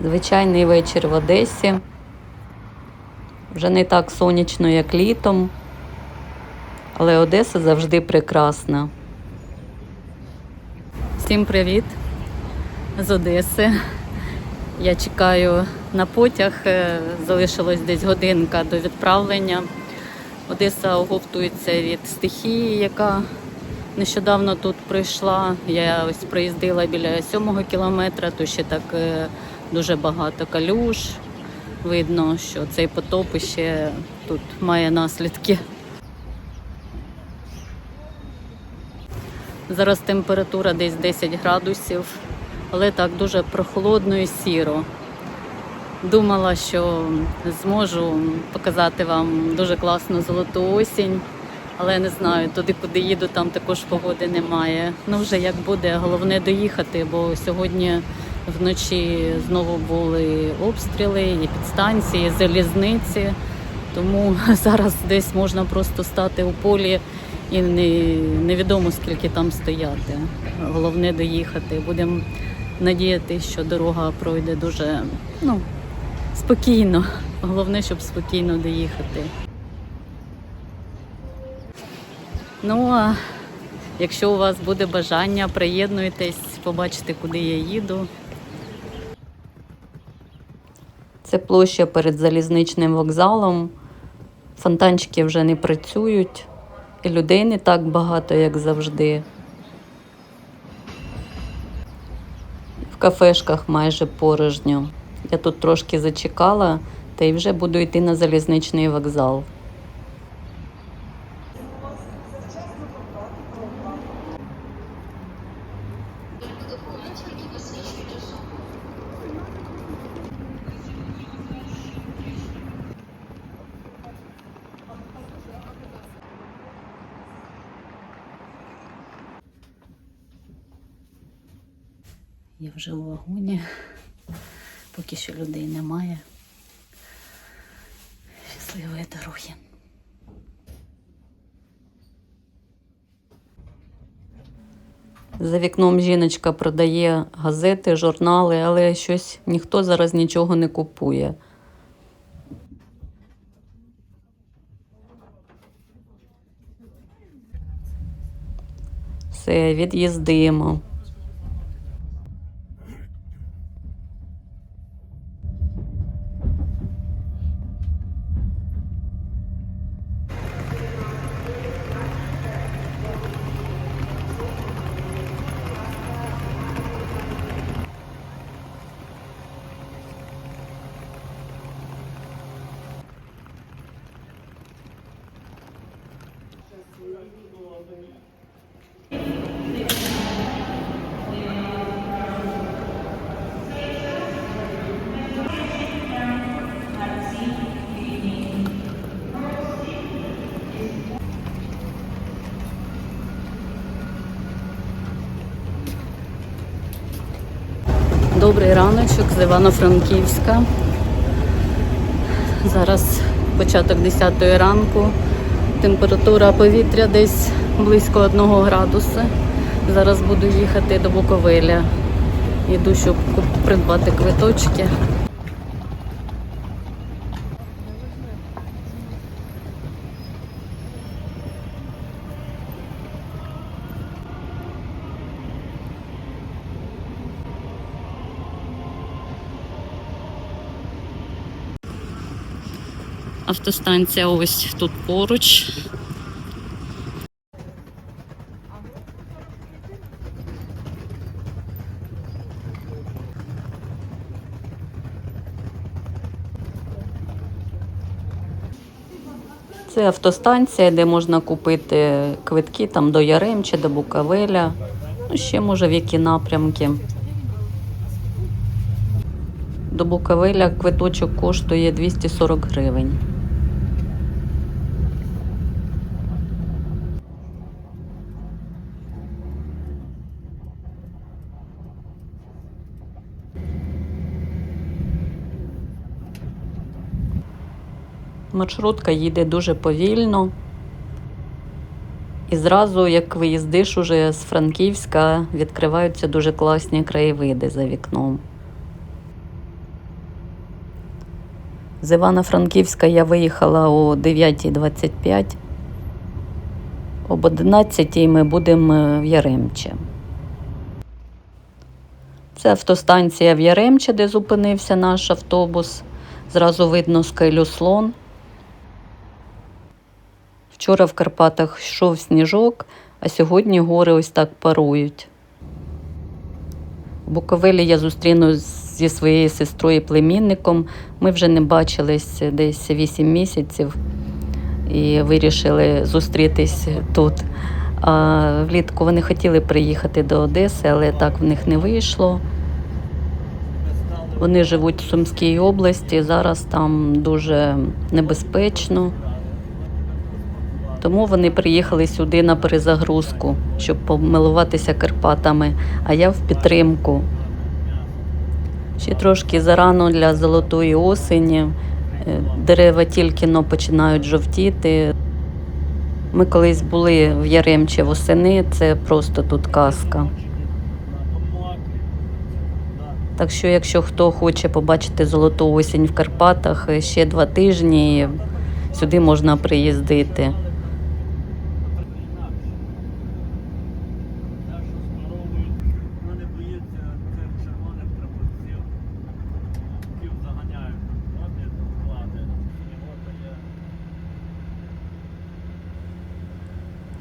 Звичайний вечір в Одесі. Вже не так сонячно, як літом, але Одеса завжди прекрасна. Всім привіт з Одеси. Я чекаю на потяг. е, Залишилось десь годинка до відправлення. Одеса оговтується від стихії, яка нещодавно тут прийшла. Я ось проїздила біля сьомого кілометра, то ще так е, дуже багато калюж. Видно, що цей потоп ще тут має наслідки. Зараз температура десь 10 градусів, але так дуже прохолодно і сіро. Думала, що зможу показати вам дуже класну золоту осінь, але не знаю, туди, куди їду, там також погоди немає. Ну вже як буде, головне доїхати, бо сьогодні вночі знову були обстріли, і підстанції, і залізниці. Тому зараз десь можна просто стати у полі і не, невідомо скільки там стояти. Головне доїхати. Будемо надіятися, що дорога пройде дуже ну, спокійно. Головне, щоб спокійно доїхати. Ну а якщо у вас буде бажання, приєднуйтесь, побачите, куди я їду. Це площа перед залізничним вокзалом. Фонтанчики вже не працюють, і людей не так багато, як завжди. В кафешках майже порожньо. Я тут трошки зачекала, та й вже буду йти на залізничний вокзал. Я вже у вагоні, поки що людей немає. Щасливої дороги. За вікном жіночка продає газети, журнали, але щось ніхто зараз нічого не купує. Все, від'їздимо. Добрий раночок з Івано-Франківська. Зараз початок 10 ранку. Температура повітря десь близько 1 градуса. Зараз буду їхати до Буковеля. Йду, щоб придбати квиточки. Автостанція ось тут поруч. Це автостанція, де можна купити квитки там до Ярем чи до Буковеля. Ну, ще може в які напрямки. До Буковеля квиточок коштує 240 гривень. Маршрутка їде дуже повільно. І зразу, як виїздиш уже з Франківська, відкриваються дуже класні краєвиди за вікном. З Івано-Франківська я виїхала о 9.25. Об 11 ми будемо в Яремче. Це автостанція в Яремче, де зупинився наш автобус. Зразу видно скелю слон. Вчора в Карпатах йшов сніжок, а сьогодні гори ось так парують. В Буковелі я зустрінусь зі своєю сестрою і племінником. Ми вже не бачились десь 8 місяців і вирішили зустрітись тут. А влітку вони хотіли приїхати до Одеси, але так в них не вийшло. Вони живуть в Сумській області, зараз там дуже небезпечно. Тому вони приїхали сюди на перезагрузку, щоб помилуватися Карпатами, а я в підтримку. Ще трошки зарано для золотої осені. Е, Дерева тільки но починають жовтіти. Ми колись були в Яремче восени, це просто тут казка. Так що, якщо хто хоче побачити золоту осінь в Карпатах, е, ще два тижні сюди можна приїздити.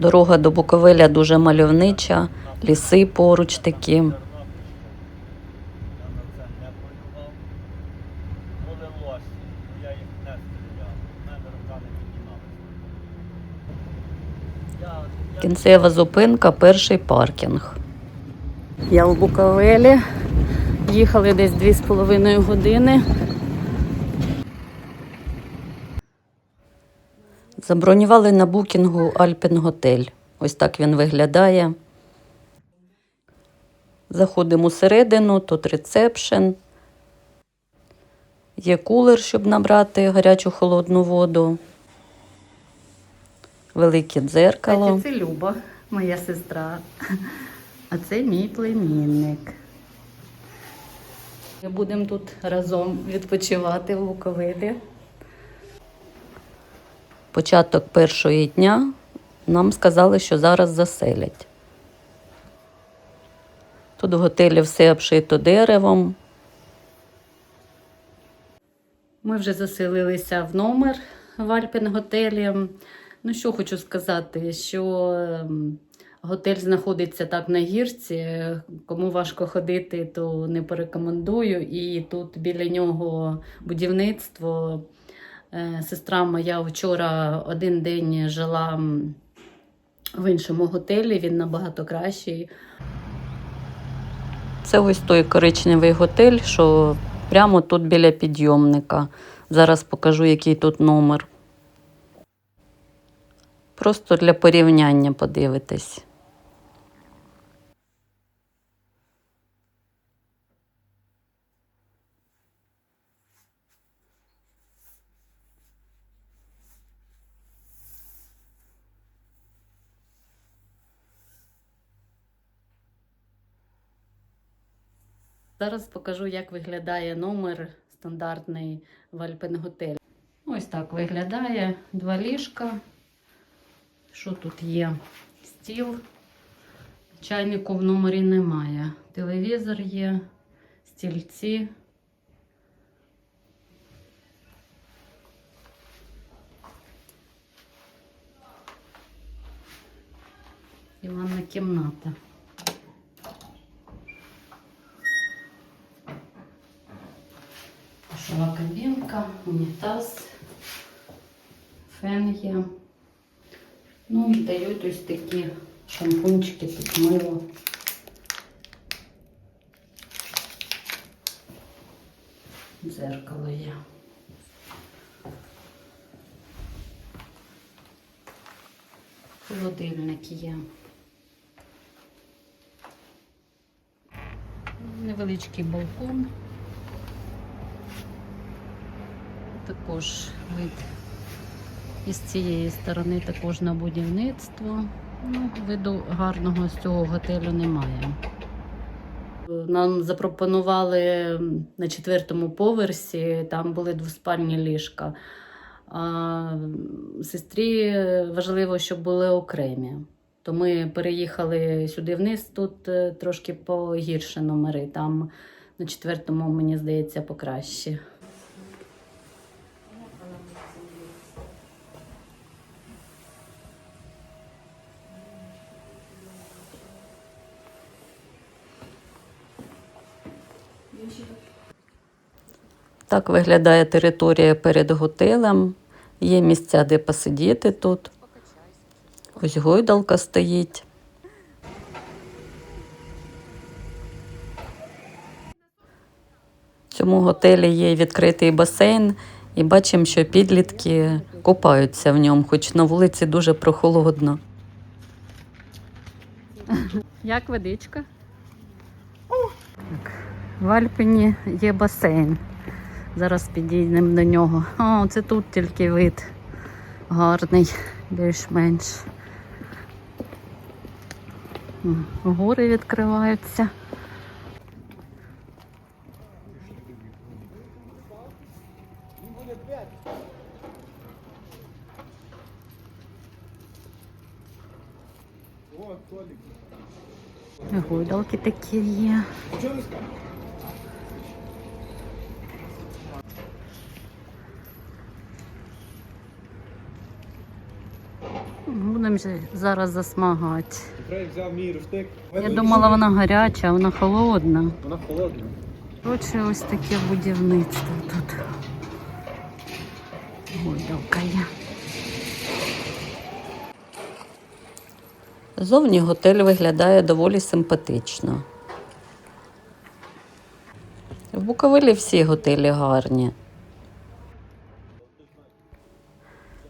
Дорога до Буковеля дуже мальовнича, ліси поруч такі. Кінцева зупинка, перший паркінг. Я в Буковелі. Їхали десь 2,5 години. Забронювали на букінгу Альпін Готель. Ось так він виглядає. Заходимо всередину, тут ресепшн. Є кулер, щоб набрати гарячу холодну воду. Велике дзеркало. Це Люба, моя сестра. А це мій племінник. Будемо тут разом відпочивати в Буковелі. Початок першого дня нам сказали, що зараз заселять. Тут в готелі все обшито деревом. Ми вже заселилися в номер в Альпін готелі. Ну, що хочу сказати, що ем, готель знаходиться так на гірці. Кому важко ходити, то не порекомендую. І тут біля нього будівництво. Е, Сестра моя вчора один день жила в іншому готелі, він набагато кращий. Це ось той коричневий готель, що прямо тут біля підйомника. Зараз покажу, який тут номер. Просто для порівняння подивитись. Зараз покажу, як виглядає номер стандартний в Альпенготелі. Ось так виглядає два ліжка. Що тут є? Стіл. Чайнику в номері немає. Телевізор є, стільці. І ванна кімната. Душова кабінка, унітаз, фен є. Ну і дають ось такі шампунчики, тут мило. Дзеркало є. Холодильник є. Невеличкий балкон. Також вид із цієї сторони також на будівництво. Ну, виду гарного з цього готелю немає. Нам запропонували на четвертому поверсі, там були двоспальні ліжка. А сестрі важливо, щоб були окремі. То ми переїхали сюди вниз, тут е, трошки погірше номери. Там на четвертому, мені здається, покраще. Так виглядає територія перед готелем. Є місця, де посидіти тут. Ось гойдалка стоїть. В цьому готелі є відкритий басейн, і бачимо, що підлітки купаються в ньому, хоч на вулиці дуже прохолодно. Як водичка? В Альпіні є басейн. Зараз підійдемо до нього. О, це тут тільки вид гарний, більш-менш. Гори відкриваються. Гойдалки такі є. Будемо же зараз засмагати. Я думала, вона гаряча, а вона холодна. Вона холодна. Коротше, ось таке будівництво тут. Гойдалка є. Зовні готель виглядає доволі симпатично. В Буковелі всі готелі гарні.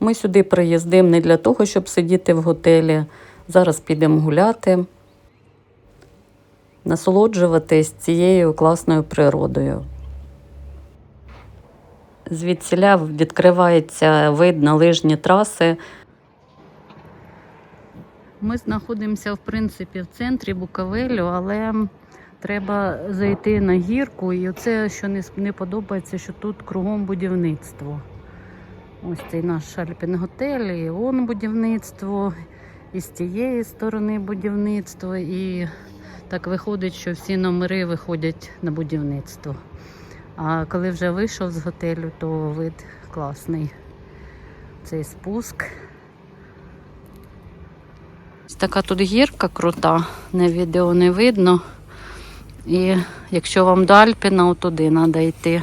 Ми сюди приїздимо не для того, щоб сидіти в готелі. Зараз підемо гуляти, насолоджуватись цією класною природою. Звідсіля відкривається вид на лижні траси. Ми знаходимося, в принципі, в центрі Буковелю, але треба зайти на гірку. І оце, що не подобається, що тут кругом будівництво. Ось цей наш Альпінготель, і он будівництво, і з тієї сторони будівництво. І так виходить, що всі номери виходять на будівництво. А коли вже вийшов з готелю, то вид класний. Цей спуск. Ось така тут гірка крута, на відео не видно. І якщо вам до Альпіна, туди треба йти.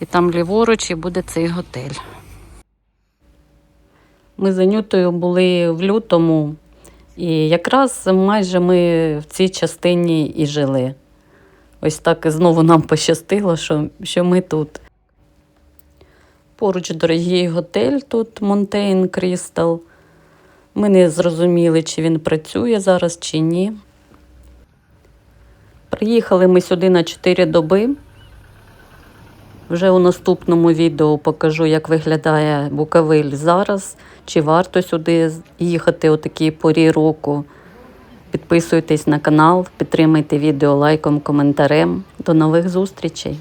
І там ліворуч і буде цей готель. Ми з Анютою були в лютому, і якраз майже ми в цій частині і жили. Ось так знову нам пощастило, що, що ми тут. Поруч дорогий готель тут Монтейн Крістал. Ми не зрозуміли, чи він працює зараз, чи ні. Приїхали ми сюди на 4 доби. Вже у наступному відео покажу, як виглядає Буковель зараз, чи варто сюди їхати у такій порі року. Підписуйтесь на канал, підтримайте відео лайком, коментарем. До нових зустрічей!